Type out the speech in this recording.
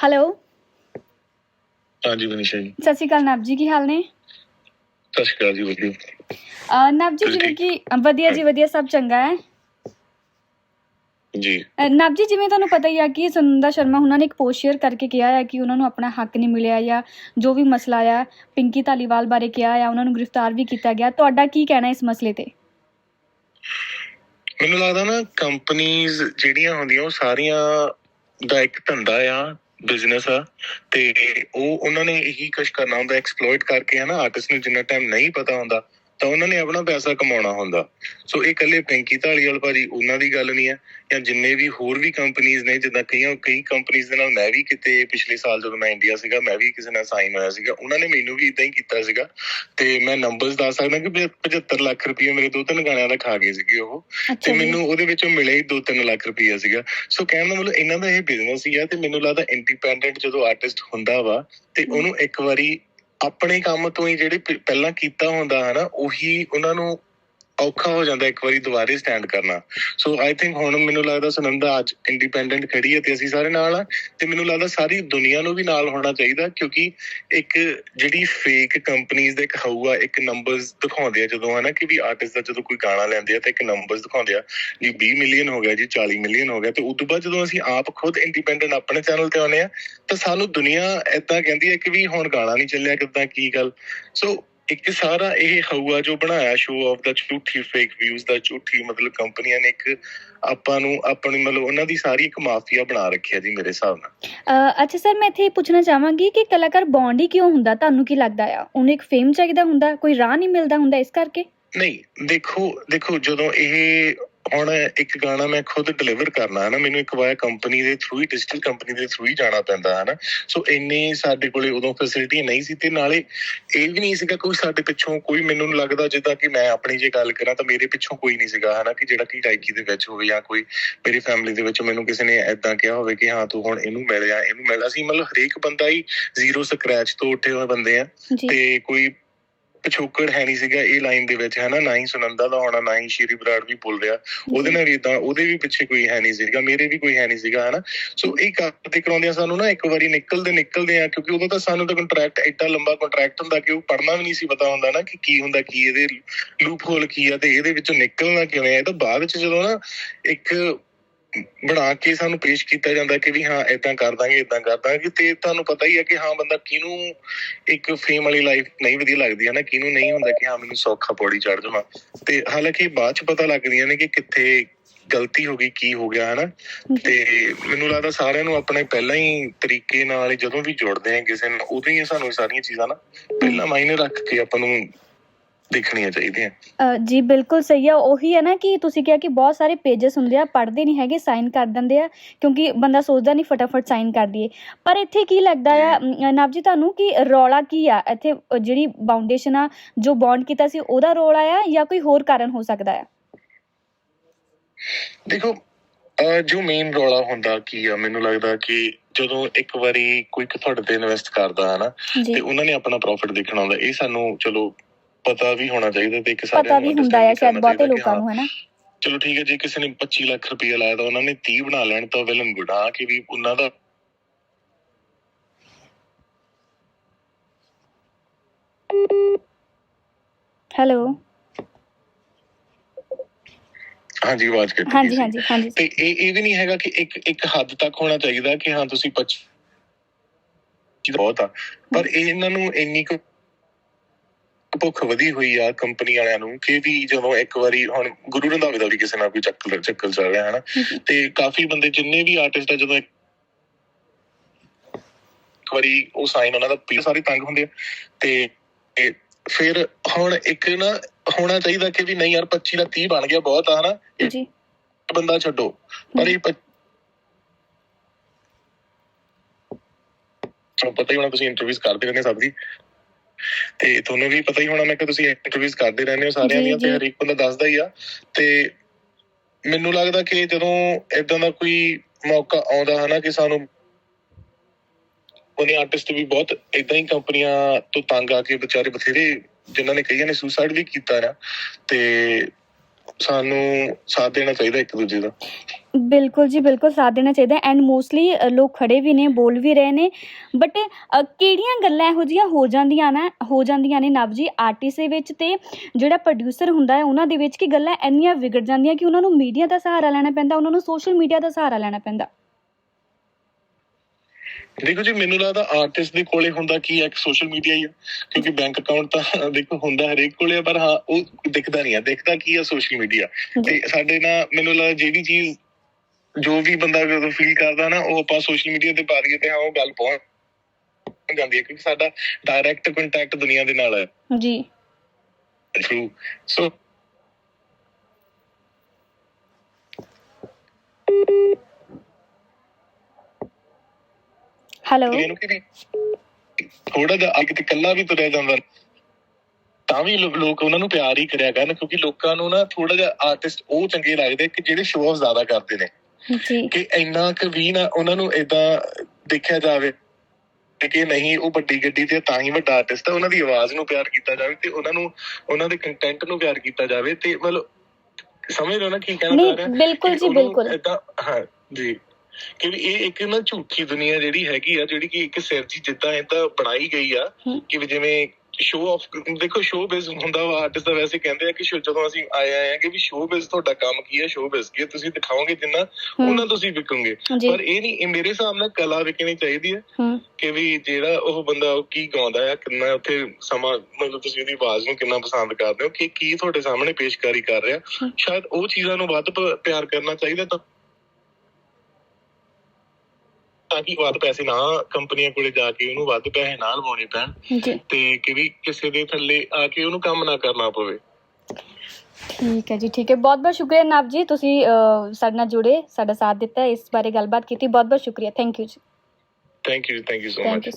Hello ਹਾਂਜੀ ਮਨੀਸ਼ਾ ਜੀ। ਸਤਿ ਸ਼੍ਰੀ ਅਕਾਲ ਨਵ ਜੀ ਕੀ ਹਾਲ ਨੇ? ਸਤਿ ਸ਼੍ਰੀ ਅਕਾਲ ਜੀ ਵਧੀਆ। ਨਵ ਜੀ ਜਿਵੇਂ ਕਿ ਵਧੀਆ ਜੀ ਵਧੀਆ ਸਭ ਚੰਗਾ ਹੈ? ਜੀ। ਨਵ ਜੀ ਜਿਵੇਂ ਤੁਹਾਨੂੰ ਪਤਾ ਹੀ ਆ ਕਿ ਸੁਨੰਦਾ ਸ਼ਰਮਾ ਉਹਨਾਂ ਨੇ ਇੱਕ ਪੋਸਟ ਸ਼ੇਅਰ ਕਰਕੇ ਕਿਹਾ ਹੈ ਕਿ ਉਹਨਾਂ ਨੂੰ ਆਪਣਾ ਹੱਕ ਨਹੀਂ ਮਿਲਿਆ ਜਾਂ ਜੋ ਵੀ ਮਸਲਾ ਆ ਪਿੰਕੀ ਧਾਲੀਵਾਲ ਬਾਰੇ ਕਿਹਾ ਆ ਉਹਨਾਂ ਨੂੰ ਗ੍ਰਿਫਤਾਰ ਵੀ ਕੀਤਾ ਗਿਆ। ਤੁਹਾਡਾ ਕੀ ਕਹਿਣਾ ਇਸ ਮਸਲੇ ਤੇ? ਮੈਨੂੰ ਲੱਗਦਾ ਨਾ ਕੰਪਨੀਆਂ ਜਿਹੜੀਆਂ ਹੁੰਦੀਆਂ ਉਹ ਸਾਰੀਆਂ ਦਾ ਇੱਕ ਧੰਦਾ ਆ ਬਿਜ਼ਨਸ ਆ, ਤੇ ਉਹ, ਉਹਨਾਂ ਨੇ ਇਹੀ ਕੁਝ ਕਰਨਾ ਹੁੰਦਾ ਐਕਸਪਲੋਇਟ ਕਰਕੇ ਹਨਾ ਆਰਟਿਸਟ ਨੂੰ ਜਿੰਨਾ ਟਾਈਮ ਨਹੀਂ ਪਤਾ ਹੁੰਦਾ ਤਾਂ ਉਹਨਾਂ ਨੇ ਆਪਣਾ ਪੈਸਾ ਕਮਾਉਣਾ ਹੁੰਦਾ। ਸੋ ਇਹ ਇਕੱਲੇ ਪਿੰਕੀ ਢਾਲੀਵਾਲ ਭਾਜੀ ਉਹਨਾਂ ਦੀ ਗੱਲ ਨਹੀਂ ਹੈ। ਜਾਂ ਜਿੰਨੇ ਵੀ ਹੋਰ ਵੀ ਕੰਪਨੀਆਂ ਨੇ ਜਿੱਦਾਂ ਕਈਆਂ ਕਈ ਕੰਪਨੀਆਂ ਦੇ ਨਾਲ ਮੈਂ ਵੀ ਕਿਤੇ ਪਿਛਲੇ ਸਾਲ ਜਦੋਂ ਮੈਂ ਇੰਡੀਆ ਸੀਗਾ ਮੈਂ ਵੀ ਕਿਸੇ ਨਾਲ ਸਾਈਨ ਹੋਇਆ ਸੀਗਾ। ਉਹਨਾਂ ਨੇ ਮੈਨੂੰ ਵੀ ਇਦਾਂ ਹੀ ਕੀਤਾ ਸੀਗਾ। ਤੇ ਮੈਂ ਨੰਬਰਸ ਦੱਸ ਸਕਦਾ ਕਿ 75 ਲੱਖ ਰੁਪਏ ਮੇਰੇ ਦੋ ਤਿੰਨ ਗਾਣਿਆਂ ਦਾ ਖਾ ਗਏ ਸੀਗੇ ਉਹ। ਤੇ ਮੈਨੂੰ ਉਹਦੇ ਵਿੱਚੋਂ ਮਿਲੇ ਹੀ 2-3 ਲੱਖ ਰੁਪਈਆ ਸੀਗਾ। ਸੋ ਕਹਿਣ ਦਾ ਮਤਲਬ ਇਹਨਾਂ ਦਾ ਇਹ ਬਿਜ਼ਨਸ ਹੀ ਆ ਤੇ ਮੈਨੂੰ ਲੱਗਦਾ ਇੰਡੀਪੈਂਡੈਂਟ ਜਦੋਂ ਆਰਟਿਸਟ ਹੁੰਦਾ ਵਾ ਤੇ। ਉਹਨੂੰ ਇੱਕ ਵਾਰੀ ਆਪਣੇ ਕੰਮ ਤੋਂ ਹੀ ਜਿਹੜੇ ਪਹਿਲਾਂ ਕੀਤਾ ਹੁੰਦਾ ਹੈ ਨਾ ਉਹੀ ਉਹਨਾਂ ਨੂੰ ਔਖਾ ਹੋ ਜਾਂਦਾ ਇੱਕ ਵਾਰੀ ਦੁਬਾਰੇ ਸਟੈਂਡ ਕਰਨਾ। ਸੋ ਆਈ ਥਿੰਕ ਹੁਣ ਮੈਨੂੰ ਲੱਗਦਾ ਸੁਨੰਦਾ ਅੱਜ ਇੰਡੀਪੈਂਡੈਂਟ ਖੜੀ ਹੈ ਤੇ ਅਸੀਂ ਸਾਰੇ ਨਾਲ ਆ ਤੇ ਮੈਨੂੰ ਲੱਗਦਾ ਸਾਰੀ ਦੁਨੀਆ ਨੂੰ ਵੀ ਨਾਲ ਹੋਣਾ ਚਾਹੀਦਾ ਕਿਉਂਕਿ ਇੱਕ ਜਿਹੜੀ ਫੇਕ ਕੰਪਨੀਆਂ ਦੇ ਇੱਕ ਇੱਕ ਨੰਬਰਸ ਦਿਖਾਉਂਦੇ ਆ ਜਦੋਂ, ਹਨਾ, ਕਿ ਵੀ ਆਰਟਿਸਟ ਦਾ ਜਦੋਂ ਕੋਈ ਗਾਣਾ ਲੈਂਦੇ ਆ ਤਾਂ ਇੱਕ ਨੰਬਰਸ ਦਿਖਾਉਂਦੇ ਆ ਜੀ 20 ਮਿਲੀਅਨ ਹੋ ਗਿਆ ਜੀ 40 ਮਿਲੀਅਨ ਹੋ ਗਿਆ ਤੇ ਉਸ ਤੋਂ ਬਾਅਦ ਜਦੋਂ ਅਸੀਂ ਆਪ ਖੁਦ ਇੰਡੀਪੈਂਡੈਂਟ ਆਪਣੇ ਚੈਨਲ ਤੇ ਆਉਂਦੇ ਆ ਤਾਂ ਸਾਨੂੰ ਦੁਨੀਆ ਏਦਾਂ ਕਹਿੰਦੀ ਹੈ ਕਿ ਵੀ ਹੁਣ ਗਾਣਾ ਨਹੀਂ ਚੱਲਿਆ ਕਿੱਦਾਂ, ਕੀ ਗੱਲ। ਸੋ ਇੱਕ ਸਾਰਾ ਇਹ ਹਊਆ ਜੋ ਬਣਾਇਆ ਸ਼ੋ ਆਫ ਦਾ ਝੂਠੀ ਫੇਕ ਵਿਊਜ਼ ਦਾ ਝੂਠੀ ਮਤਲਬ ਕੰਪਨੀਆਂ ਨੇ ਇੱਕ ਆਪਾਂ ਨੂੰ ਆਪਣੀ ਮਤਲਬ ਉਹਨਾਂ ਦੀ ਸਾਰੀ ਇੱਕ ਮਾਫੀਆ ਬਣਾ ਰੱਖਿਆ ਜੀ ਮੇਰੇ ਹਿਸਾਬ ਨਾਲ। ਅੱਛਾ ਸਰ ਮੈਂ ਇੱਥੇ ਪੁੱਛਣਾ ਚਾਹਾਂਗੀ ਕਿ ਕਲਾਕਾਰ ਬੌਂਡ ਹੀ ਕਿਉਂ ਹੁੰਦਾ? ਤੁਹਾਨੂੰ ਕੀ ਲੱਗਦਾ ਆ? ਉਹਨੂੰ ਇੱਕ ਫੇਮ ਚਾਹੀਦਾ ਹੁੰਦਾ? ਕੋਈ ਰਾਹ ਨਹੀਂ ਮਿਲਦਾ ਹੁੰਦਾ ਇਸ ਕਰਕੇ? ਨਹੀਂ ਦੇਖੋ ਦੇਖੋ ਜਦੋਂ ਇਹ ਹੁਣ ਇੱਕ ਗਾਣਾ ਮੈਂ ਖੁਦ ਡਿਲੀਵਰ ਕਰਨਾ ਹੈ ਨਾ ਮੈਨੂੰ ਇੱਕ ਵਾਰ ਕੰਪਨੀ ਦੇ ਥਰੂ ਹੀ ਡਿਜੀਟਲ ਕੰਪਨੀ ਦੇ ਥਰੂ ਹੀ ਜਾਣਾ ਪੈਂਦਾ ਹੈ ਨਾ ਸੋ ਇੰਨੇ ਸਾਡੇ ਕੋਲੇ ਉਦੋਂ ਫੈਸਿਲਿਟੀ ਨਹੀਂ ਸੀ ਤੇ ਨਾਲੇ ਇਹ ਵੀ ਨਹੀਂ ਸੀਗਾ ਕੋਈ ਸਾਡੇ ਪਿੱਛੋਂ ਕੋਈ ਮੈਨੂੰ ਲੱਗਦਾ ਜਿੱਦਾਂ ਕਿ ਮੈਂ ਆਪਣੀ ਜੇ ਗੱਲ ਕਰਾਂ ਤਾਂ ਮੇਰੇ ਪਿੱਛੋਂ ਕੋਈ ਨਹੀਂ ਸੀਗਾ ਹਨਾ ਕਿ ਜਿਹੜਾ ਕਿ ਗਾਇਕੀ ਦੇ ਵਿੱਚ ਹੋਵੇ ਜਾਂ ਕੋਈ ਮੇਰੀ ਫੈਮਿਲੀ ਦੇ ਵਿੱਚ ਮੈਨੂੰ ਕਿਸੇ ਨੇ ਐਦਾਂ ਕਿਹਾ ਹੋਵੇ ਕਿ ਹਾਂ ਤੂੰ ਹੁਣ ਇਹਨੂੰ ਮਿਲ ਜਾ ਇਹਨੂੰ ਮਿਲ। ਅਸੀਂ ਮਤਲਬ ਹਰੇਕ ਬੰਦਾ ਹੀ ਜ਼ੀਰੋ ਸਕ੍ਰੈਚ ਤੋਂ ਉੱਠੇ ਹੋਏ ਬੰਦੇ ਆ ਤੇ ਕੋਈ ਪਿਛੋਕੜ ਹੈ ਨਹੀਂ ਸੀਗਾ ਇਹ ਲਾਈਨ ਦੇ ਵਿੱਚ, ਹਨਾ? ਨਾ ਹੀ ਸੁਨੰਦਾ ਦਾ ਹੋਣਾ, ਨਾ ਹੀ ਸ਼੍ਰੀ ਬਰਾੜ ਵੀ ਬੋਲ ਰਿਹਾ। ਉਹਦੇ ਨਾਲ ਵੀ ਇਦਾਂ ਉਹਦੇ ਵੀ ਪਿੱਛੇ ਕੋਈ ਹੈ ਨਹੀਂ ਸੀਗਾ, ਮੇਰੇ ਵੀ ਕੋਈ ਹੈ ਨਹੀਂ ਸੀਗਾ, ਹਨਾ? ਸੋ ਇਹ ਕਰਦੇ ਕਰਾਉਂਦਿਆਂ ਸਾਨੂੰ ਨਾ ਇੱਕ ਵਾਰੀ ਨਿਕਲਦੇ ਨਿਕਲਦੇ ਆ, ਕਿਉਂਕਿ ਉਦੋਂ ਤਾਂ ਸਾਨੂੰ ਤਾਂ ਕੰਟਰੈਕਟ ਐਡਾ ਲੰਬਾ ਕੰਟਰੈਕਟ ਹੁੰਦਾ ਕਿ ਉਹ ਪੜਨਾ ਵੀ ਨਹੀਂ ਸੀ ਪਤਾ ਹੁੰਦਾ ਨਾ ਕਿ ਕੀ ਹੁੰਦਾ, ਕੀ ਇਹਦੇ ਲੂਪ ਹੋਲ ਕੀ ਆ ਤੇ ਇਹਦੇ ਵਿੱਚੋਂ ਨਿਕਲਣਾ ਕਿਵੇਂ ਆ? ਇਹ ਤਾਂ ਬਾਅਦ ਵਿੱਚ ਜਦੋਂ ਨਾ ਇੱਕ ਬਣਾ ਕੇ ਸਾਨੂੰ ਪੇਸ਼ ਕੀਤਾ ਜਾਂਦਾ ਕਿ ਵੀ ਹਾਂ ਇਦਾਂ ਕਰ ਦਾਂਗੇ ਇਦਾਂ ਕਰ ਦਾਂਗੇ ਤੇ ਤੁਹਾਨੂੰ ਪਤਾ ਹੀ ਹੈ ਕਿ ਹਾਂ, ਬੰਦਾ ਕਿਹਨੂੰ ਇੱਕ ਫੇਮ ਵਾਲੀ ਲਾਈਫ ਨਹੀਂ ਵਧੀਆ ਲੱਗਦੀ ਹੈ ਨਾ ਕਿਹਨੂੰ ਨਹੀਂ ਹੁੰਦਾ ਕਿ ਹਾਂ, ਮੈਨੂੰ ਸੌਖਾ ਪੌੜੀ ਚੜ ਜਾਵਾਂ। ਤੇ ਹਾਲਾਂਕਿ ਬਾਅਦ ਚ ਪਤਾ ਲੱਗਦੀਆਂ ਨੇ ਕਿ ਕਿੱਥੇ ਗਲਤੀ ਹੋ ਗਈ, ਕੀ ਹੋ ਗਿਆ, ਹਨਾ? ਤੇ ਮੈਨੂੰ ਲੱਗਦਾ ਸਾਰਿਆਂ ਨੂੰ ਆਪਣੇ ਪਹਿਲਾਂ ਹੀ ਤਰੀਕੇ ਨਾਲ ਜਦੋਂ ਵੀ ਜੁੜਦੇ ਆ ਕਿਸੇ ਨਾਲ ਉਦੋਂ ਹੀ ਸਾਨੂੰ ਇਹ ਸਾਰੀਆਂ ਚੀਜ਼ਾਂ ਨਾ ਪਹਿਲਾਂ ਮਾਇਨੇ ਰੱਖ ਕੇ ਆਪਾਂ ਨੂੰ ਦੇਖਣੀਆਂ ਚਾਹੀਦੀਆਂ। ਅ, ਜੀ ਬਿਲਕੁਲ ਸਹੀ ਆ। ਉਹੀ ਹੈ ਨਾ ਕਿ ਤੁਸੀਂ ਕਿਹਾ ਕਿ ਬਹੁਤ ਸਾਰੇ ਪੇजेस ਹੁੰਦੇ ਆ ਪੜ੍ਹਦੇ ਨਹੀਂ ਹੈਗੇ ਸਾਈਨ ਕਰ ਦਿੰਦੇ ਆ ਕਿਉਂਕਿ ਬੰਦਾ ਸੋਚਦਾ ਨਹੀਂ ਫਟਾਫਟ ਸਾਈਨ ਕਰ ਦਈਏ। ਪਰ ਇੱਥੇ ਕੀ ਲੱਗਦਾ ਆ ਅਮ, ਨਵ ਜੀ ਤੁਹਾਨੂੰ ਕਿ ਰੌਲਾ ਕੀ ਆ? ਇੱਥੇ ਅ, ਜਿਹੜੀ ਬਾਉਂਡੇਸ਼ਨ ਆ ਜੋ ਬੌਂਡ ਕੀਤਾ ਸੀ ਉਹਦਾ ਰੌਲਾ ਆ ਜਾਂ ਕੋਈ ਹੋਰ ਕਾਰਨ ਹੋ ਸਕਦਾ ਆ? ਦੇਖੋ ਅਹ ਜੋ ਮੇਨ ਰੌਲਾ ਹੁੰਦਾ ਕੀ ਆ ਮੈਨੂੰ ਲੱਗਦਾ ਕਿ ਜਦੋਂ ਇੱਕ ਵਾਰੀ ਕੋਈ ਤੁਹਾਡੇ ਤੇ ਇਨਵੈਸਟ ਕਰਦਾ ਹੈ ਨਾ ਜੀ। ਤੇ ਉਹਨਾਂ ਨੇ ਆਪਣਾ ਪ੍ਰੋਫਿਟ ਦੇਖਣਾ ਹੁੰਦਾ। ਇਹ ਸਾਨੂੰ ਚਲੋ ਪਤਾ ਵੀ ਹੋਣਾ ਚਾਹੀਦਾ ਤੇ ਇੱਕ ਪਤਾ ਸਾਰਿਆਂ ਵੀ ਨੂੰ ਹੁੰਦਾ understand ਸ਼ਾਇਦ ਬਹੁਤੇ ਲੋਕਾਂ ਹਾਂ, ਨੂੰ ਹੈ ਨਾ ਚਲੋ ਠੀਕ ਹੈ ਜੇ ਕਿਸੇ ਨੇ 25 ਲੱਖ ਰੁਪਏ ਲਾਇਆ ਤਾਂ ਉਹਨਾਂ ਨੇ 30 ਬਣਾ ਲੈਣ ਤਾਂ ਵਿਲਨ ਗੁਨਾਹ ਕਿ ਵੀ ਉਹਨਾਂ ਦਾ ਹੈਲੋ। ਹਾਂਜੀ ਆਵਾਜ਼ ਕੱਟ ਹਾਂਜੀ। ਹਾਂਜੀ ਹਾਂਜੀ। ਤੇ ਇਹ ਇਹ ਵੀ ਨਹੀਂ ਹੈਗਾ ਕਿ ਇੱਕ ਇੱਕ ਹੱਦ ਤੱਕ ਹੋਣਾ ਚਾਹੀਦਾ ਕਿ ਹਾਂ ਤੁਸੀਂ 25 ਬਹੁਤ ਆ। ਪਰ ਇਹ ਇਹਨਾਂ ਨੂੰ ਇੰਨੀ ਕੁ ਭੁੱਖ ਵਧੀ ਹੋਈ ਆ ਕੰਪਨੀ ਵਾਲਿਆਂ ਨੂੰ ਕਿ ਵੀ ਜਦੋਂ ਇੱਕ ਵਾਰੀ ਹੁਣ ਗੁਰੂ ਰੰਧਾਵੇ ਦਾ ਵੀ ਕਿਸੇ ਨਾਲ ਕੋਈ ਚੱਕਰ ਚੱਕਰ ਚੱਲ ਰਿਹਾ ਹੈ ਨਾ। ਤੇ ਕਾਫੀ ਬੰਦੇ ਜਿੰਨੇ ਵੀ ਆਰਟਿਸਟ ਆ ਜਦੋਂ ਇੱਕ ਵਾਰੀ ਉਹ ਸਾਈਨ ਉਹਨਾਂ ਦਾ ਪੀ ਸਾਰੇ ਤੰਗ ਹੁੰਦੇ ਆ। ਤੇ ਫਿਰ ਹੁਣ ਇੱਕ ਨਾ ਹੋਣਾ ਚਾਹੀਦਾ ਕਿ ਵੀ ਨਹੀਂ ਯਾਰ 25 ਦਾ 30 ਬਣ ਗਿਆ ਬਹੁਤ ਆ ਹਨਾ? ਜੀ। ਬੰਦਾ ਛੱਡੋ। ਪਰ ਇਹ ਤੁਹਾਨੂੰ ਪਤਾ ਹੀ ਹੋਣਾ ਤੁਸੀਂ ਇੰਟਰਵਿਊਜ਼ ਕਰਦੇ ਰਹਿੰਦੇ ਸਭ ਦੀ। ਤੇ ਤੁਹਾਨੂੰ ਵੀ ਪਤਾ ਹੀ ਹੋਣਾ ਮੈਂ ਕਿ ਤੁਸੀਂ ਇੰਟਰਵਿਊਜ਼ ਕਰਦੇ ਰਹਿੰਦੇ ਹੋ ਸਾਰਿਆਂ ਦੀਆਂ ਤੇ ਜੀ। ਹਰੇਕ ਬੰਦਾ ਦੱਸਦਾ ਹੀ ਆ ਤੇ ਮੈਨੂੰ ਲੱਗਦਾ ਕਿ ਜਦੋਂ ਇਦਾਂ ਦਾ ਕੋਈ ਮੌਕਾ ਆਉਂਦਾ ਹੈ ਨਾ ਕਿ ਸਾਨੂੰ ਉਹਨੇ ਆਰਟਿਸਟ ਵੀ ਬਹੁਤ ਇਦਾਂ ਹੀ ਕੰਪਨੀਆਂ ਤੋਂ ਤੰਗ ਆ ਕੇ ਵਿਚਾਰੇ ਬਥੇਰੇ ਜਿਨ੍ਹਾਂ ਨੇ ਕਈਆਂ ਨੇ ਸੁਸਾਈਡ ਵੀ ਕੀਤਾ ਨਾ ਤੇ ਸਾਨੂੰ ਸਾਥ ਦੇਣਾ ਚਾਹੀਦਾ ਇੱਕ ਦੂਜੇ ਦਾ ਬਿਲਕੁਲ ਜੀ ਬਿਲਕੁਲ ਸਾਥ ਦੇਣਾ ਚਾਹੀਦਾ ਐਂਡ ਮੋਸਟਲੀ ਲੋਕ ਖੜੇ ਵੀ ਨੇ ਬੋਲ ਵੀ ਰਹੇ ਨੇ ਬਟ ਕਿਹੜੀਆਂ ਗੱਲਾਂ ਇਹੋ ਜਿਹੀਆਂ ਹੋ ਜਾਂਦੀਆਂ ਨਾ ਹੋ ਜਾਂਦੀਆਂ ਨੇ ਨਵ ਜੀ ਆਰਟਿਸਟ ਦੇ ਵਿੱਚ ਤੇ ਜਿਹੜਾ ਪ੍ਰੋਡਿਊਸਰ ਹੁੰਦਾ ਹੈ ਉਹਨਾਂ ਦੇ ਵਿੱਚ ਕਿ ਗੱਲਾਂ ਇੰਨੀਆਂ ਵਿਗੜ ਜਾਂਦੀਆਂ ਕਿ ਉਹਨਾਂ ਨੂੰ ਮੀਡੀਆ ਦਾ ਸਹਾਰਾ ਲੈਣਾ ਪੈਂਦਾ ਉਹਨਾਂ ਨੂੰ ਸੋਸ਼ਲ ਮੀਡੀਆ ਦਾ ਸਹਾਰਾ ਲੈਣਾ ਪੈਂਦਾ। ਦੇਖੋ ਜੀ ਮੈਨੂੰ ਲੱਗਦਾ ਆਰਟਿਸਟ ਦੇ ਕੋਲੇ ਹੁੰਦਾ ਕੀ ਹੈ ਇੱਕ ਸੋਸ਼ਲ ਮੀਡੀਆ ਹੀ ਆ ਕਿਉਂਕਿ ਬੈਂਕ ਅਕਾਊਂਟ ਤਾਂ ਦੇਖੋ ਹੁੰਦਾ ਹਰੇਕ ਕੋਲੇ ਆ ਪਰ ਹਾਂ ਉਹ ਦਿਖਦਾ ਨਹੀਂ ਆ ਦਿਖਦਾ ਕੀ ਆ ਸੋਸ਼ਲ ਮੀਡੀਆ ਤੇ ਸਾਡੇ ਨਾਲ ਮੈਨੂੰ ਲੱਗਦਾ ਜਿਹੜੀ ਚੀਜ਼ ਜੋ ਵੀ ਬੰਦਾ ਫੀਲ ਕਰਦਾ ਨਾ ਉਹ ਆਪਾਂ ਸੋਸ਼ਲ ਮੀਡੀਆ ਤੇ ਪਾ ਦਈਏ ਤੇ ਹਾਂ ਉਹ ਗੱਲ ਪਹੁੰਚ ਜਾਂਦੀ ਹੈ ਕਿਉਂਕਿ ਸਾਡਾ ਡਾਇਰੈਕਟ ਕੰਟੈਕਟ ਦੁਨੀਆ ਦੇ ਨਾਲ ਹੈ। ਜੀ। ਥਰੂ ਸੋ ਹੈਲੋ ਥੋੜਾ ਜਿਹਾ ਅੱਗੇ ਤੇ ਕੱਲਾ ਵੀ ਤੁਰਿਆ ਜਾਂਦਾ ਤਾਂ ਵੀ ਲੋਕ ਉਹਨਾਂ ਨੂੰ ਪਿਆਰ ਹੀ ਕਰਿਆ ਕਰਨ ਕਿਉਂਕਿ ਲੋਕਾਂ ਨੂੰ ਨਾ ਥੋੜਾ ਜਿਹਾ ਆਰਟਿਸਟ ਉਹ ਚੰਗੇ ਲੱਗਦੇ ਕਿ ਜਿਹੜੇ ਸ਼ੋਅ ਜ਼ਿਆਦਾ ਕਰਦੇ ਨੇ। ਜੀ। ਕਿ ਇੰਨਾ ਕੁ ਵੀ ਨਾ ਉਹਨਾਂ ਨੂੰ ਇਦਾਂ ਦੇਖਿਆ ਜਾਵੇ ਕਿ ਨਹੀਂ ਉਹ ਵੱਡੀ ਗੱਡੀ ਤੇ ਤਾਂ ਹੀ ਵੱਡਾ ਆਰਟਿਸਟ ਹੈ ਉਹਨਾਂ ਦੀ ਆਵਾਜ਼ ਨੂੰ ਪਿਆਰ ਕੀਤਾ ਜਾਵੇ ਤੇ ਉਹਨਾਂ ਨੂੰ ਉਹਨਾਂ ਦੇ ਕੰਟੈਂਟ ਨੂੰ ਪਿਆਰ ਕੀਤਾ ਜਾਵੇ ਤੇ ਮਤਲਬ ਸਮਝ ਰਹੇ ਹੋ ਨਾ ਕੀ ਕਹਿਣਾ ਚਾਹ ਰਿਹਾ? ਬਿਲਕੁਲ ਜੀ ਬਿਲਕੁਲ। ਹਾਂ ਜੀ। ਕਿ ਇਹ ਇੱਕ ਨਾ ਝੂਠੀ ਦੁਨੀਆ ਜਿਹੜੀ ਹੈਗੀ ਆ ਜਿਹੜੀ ਕਿ ਇੱਕ ਸਿਰ ਜੀ ਜਿੱਦਾਂ ਏਦਾਂ ਬਣਾਈ ਗਈ ਆ। ਕਿ ਜਿਵੇਂ ਸ਼ੋਅ ਆਫ ਦੇਖੋ ਸ਼ੋਅ ਬਿਜ਼ ਹੁੰਦਾ ਵਾ ਆਰਟਿਸਟ ਦਾ ਵੈਸੇ ਕਹਿੰਦੇ ਆ ਕਿ ਜਦੋਂ ਅਸੀਂ ਆਏ ਆਏ ਆ ਕਿ ਵੀ ਸ਼ੋਅ ਬਿਜ਼ ਤੁਹਾਡਾ ਕੰਮ ਕੀ ਹੈ ਸ਼ੋਅ ਬਿਜ਼ ਕੀ ਹੈ ਤੁਸੀਂ ਦਿਖਾਓਗੇ ਜਿੰਨਾ ਉਹਨਾਂ ਤੁਸੀਂ ਵਿਕੋਗੇ। ਪਰ ਇਹ ਨਹੀਂ ਮੇਰੇ ਹਿਸਾਬ ਨਾਲ ਕਲਾ ਵਿਕਣੀ ਚਾਹੀਦੀ ਹੈ ਹੂੰ। ਕਿ ਵੀ ਜਿਹੜਾ ਉਹ ਬੰਦਾ ਉਹ ਕੀ ਗਾਉਂਦਾ ਆ ਕਿੰਨਾ ਉੱਥੇ ਸਮਾਂ ਮਤਲਬ ਤੁਸੀਂ ਉਹਦੀ ਆਵਾਜ਼ ਨੂੰ ਕਿੰਨਾ ਪਸੰਦ ਕਰਦੇ ਹੋ ਕਿ ਕੀ ਤੁਹਾਡੇ ਸਾਹਮਣੇ ਪੇਸ਼ਕਾਰੀ ਕਰ ਰਿਹਾ। ਸ਼ਾਇਦ ਉਹ ਚੀਜ਼ਾਂ ਨੂੰ ਵੱਧ ਪਿਆਰ ਕਰਨਾ ਚਾਹੀਦਾ ਤਾਂ ਤਾਂ ਕਿ ਵੱਧ ਪੈਸੇ ਨਾ ਕੰਪਨੀਆਂ ਕੋਲੇ ਜਾ ਕੇ ਉਹਨੂੰ ਵੱਧ ਪੈਸੇ ਨਾ ਲਵਾਉਣੇ ਪੈਣ। ਤੇ ਕਿ ਵੀ ਕਿਸੇ ਦੇ ਥੱਲੇ ਆ ਕੇ ਉਹਨੂੰ ਕੰਮ ਨਾ ਕਰਨਾ ਪਵੇ। ਠੀਕ ਹੈ ਜੀ ਠੀਕ ਹੈ। ਬਹੁਤ ਬਹੁਤ ਸ਼ੁਕਰੀਆ ਨਵ ਜੀ ਤੁਸੀਂ ਸਾਡੇ ਨਾਲ ਜੁੜੇ ਸਾਡਾ ਸਾਥ ਦਿੱਤਾ ਇਸ ਬਾਰੇ ਗੱਲਬਾਤ ਕੀਤੀ। ਬਹੁਤ ਬਹੁਤ ਸ਼ੁਕਰੀਆ। ਥੈਂਕ ਯੂ ਜੀ। Thank you thank you so much